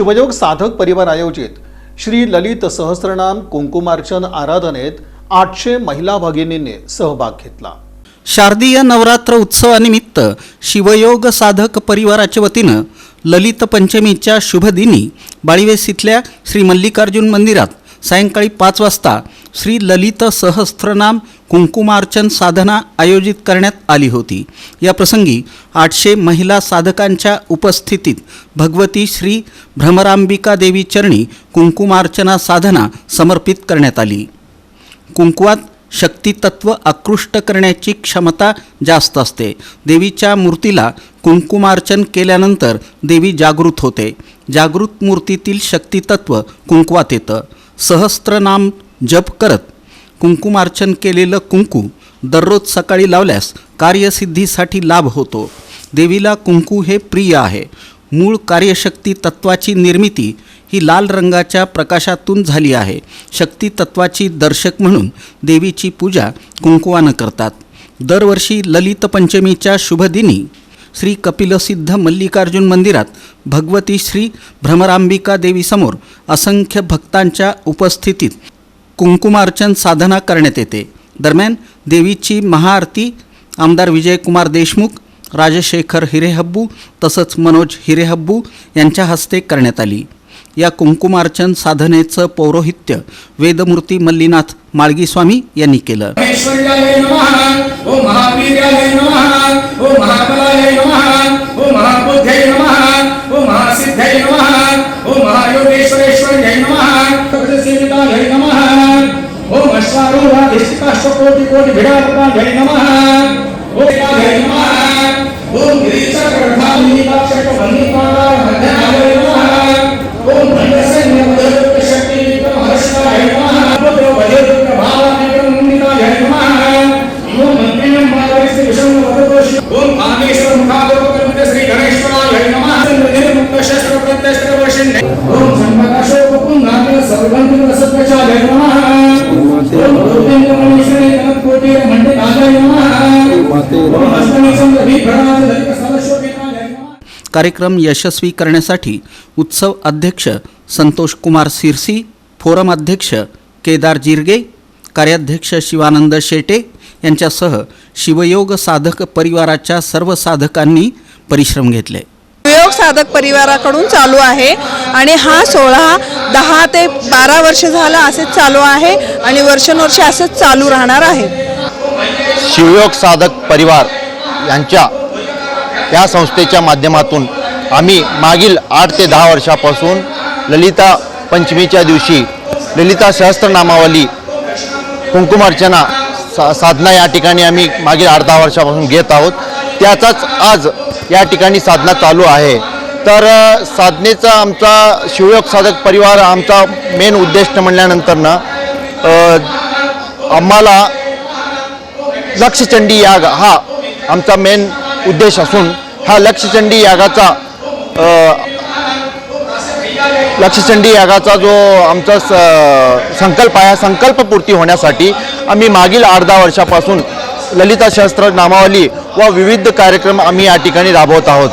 शिवयोग साधक परिवार आयोजित श्री ललित सहस्रनाम कुंकुमार्चन आराधनेत आठशे महिला भगिनींनी सहभाग घेतला. शारदीय नवरात्र उत्सवानिमित्त शिवयोग साधक परिवाराच्या वतीनं ललित पंचमीच्या शुभदिनी बाळीवेस इथल्या श्री मल्लिकार्जुन मंदिरात सायंकाळी पाच वाजता श्री ललित सहस्त्रनाम कुंकुमार्चन साधना आयोजित करण्यात आली होती. या प्रसंगी आठशे महिला साधकांच्या उपस्थितीत भगवती श्री भ्रमरांबिका देवी चरणी कुंकुमार्चना साधना समर्पित करण्यात आली. कुंकुवात शक्तितत्व आकृष्ट करण्याची क्षमता जास्त असते. देवीच्या मूर्तीला कुंकुमार्चन केल्यानंतर देवी जागृत होते. जागृत मूर्तीतील शक्तितत्व कुंकुवात येतं. सहस्त्रनाम जप करत कुंकुमार्चन केलेलं कुंकू दररोज सकाळी लावल्यास कार्यसिद्धीसाठी लाभ होतो. देवीला कुंकू हे प्रिय आहे. मूळ कार्यशक्ती तत्वाची निर्मिती ही लाल रंगाच्या प्रकाशातून झाली आहे. शक्ती तत्वाची दर्शक म्हणून देवीची पूजा कुंकुवानं करतात. दरवर्षी ललित पंचमीच्या शुभदिनी श्री कपिलसिद्ध मल्लिकार्जुन मंदिरात भगवती श्री भ्रमरांबिका देवीसमोर असंख्य भक्तांच्या उपस्थितीत कुंकुमार्चन साधना करण्यात येते. दरम्यान देवीची महाआरती आमदार विजयकुमार देशमुख राजशेखर हिरेहब्बू तसंच मनोज हिरेहब्बू यांच्या हस्ते करण्यात आली. या कुंकुमार्चन साधनेचं पौरोहित्य वेदमूर्ती मल्लीनाथ माळगीस्वामी यांनी केलं. विश्वारूढ़ा विश्वासकोटि कोटि विराटपा जय नमः ओम जय नमः ओम गिरीशकर्णाम नीलाक्षक वन्दितारा आवे नमः ओम भंगसे के शक्ति विक्रम हर्षा जय नमः पुत्र के भाव निकम मुनिता जय नमः ओम मंत्रिणं माधवस्य विषम वदतोष ओम कामेश्वर मुखादो करते श्री गणेश्वरा जय नमः निर्मुक्त शस्त्र प्रत्यस्त्र वशं ओम संपदाशो कुपुं नाम प्रचार रसप्रचार कार्यक्रम यशस्वी करण्यासाठी उत्सव अध्यक्ष संतोष कुमार सिरसी फोरम अध्यक्ष केदार जिरगे कार्याध्यक्ष शिवानंद शेटे यांच्यासह शिवयोग साधक परिवाराच्या सर्व साधकांनी परिश्रम घेतले. योग साधक परिवाराकडून चालू आहे आणि हा सोहळा दहा ते बारा वर्ष झालं असेच चालू आहे आणि वर्षानुवर्षे असंच चालू राहणार आहे. शिवयोग साधक परिवार यांच्या या संस्थेच्या माध्यमातून आम्ही मागील आठ ते दहा वर्षापासून ललिता पंचमीच्या दिवशी ललिता सहस्त्रनामावली कुंकुमार्चना सा साधना या ठिकाणी आम्ही मागील आठ दहा वर्षापासून घेत आहोत. त्याचाच आज या ठिकाणी साधना चालू आहे. तर साधनेचा आमचा शिवयोग साधक परिवार आमचा मेन उद्देश म्हणल्यानंतर ना आम्हाला लक्षचंडी याग हा आमचा मेन उद्देश असून हा लक्षचंडी यागाचा लक्षचंडी यागाचा जो आमचा स संकल्प आहे हा संकल्पपूर्ती होण्यासाठी आम्ही मागील आठ दहा वर्षापासून ललिता शास्त्र नामावली व विविध कार्यक्रम आम्ही या ठिकाणी राबवत आहोत.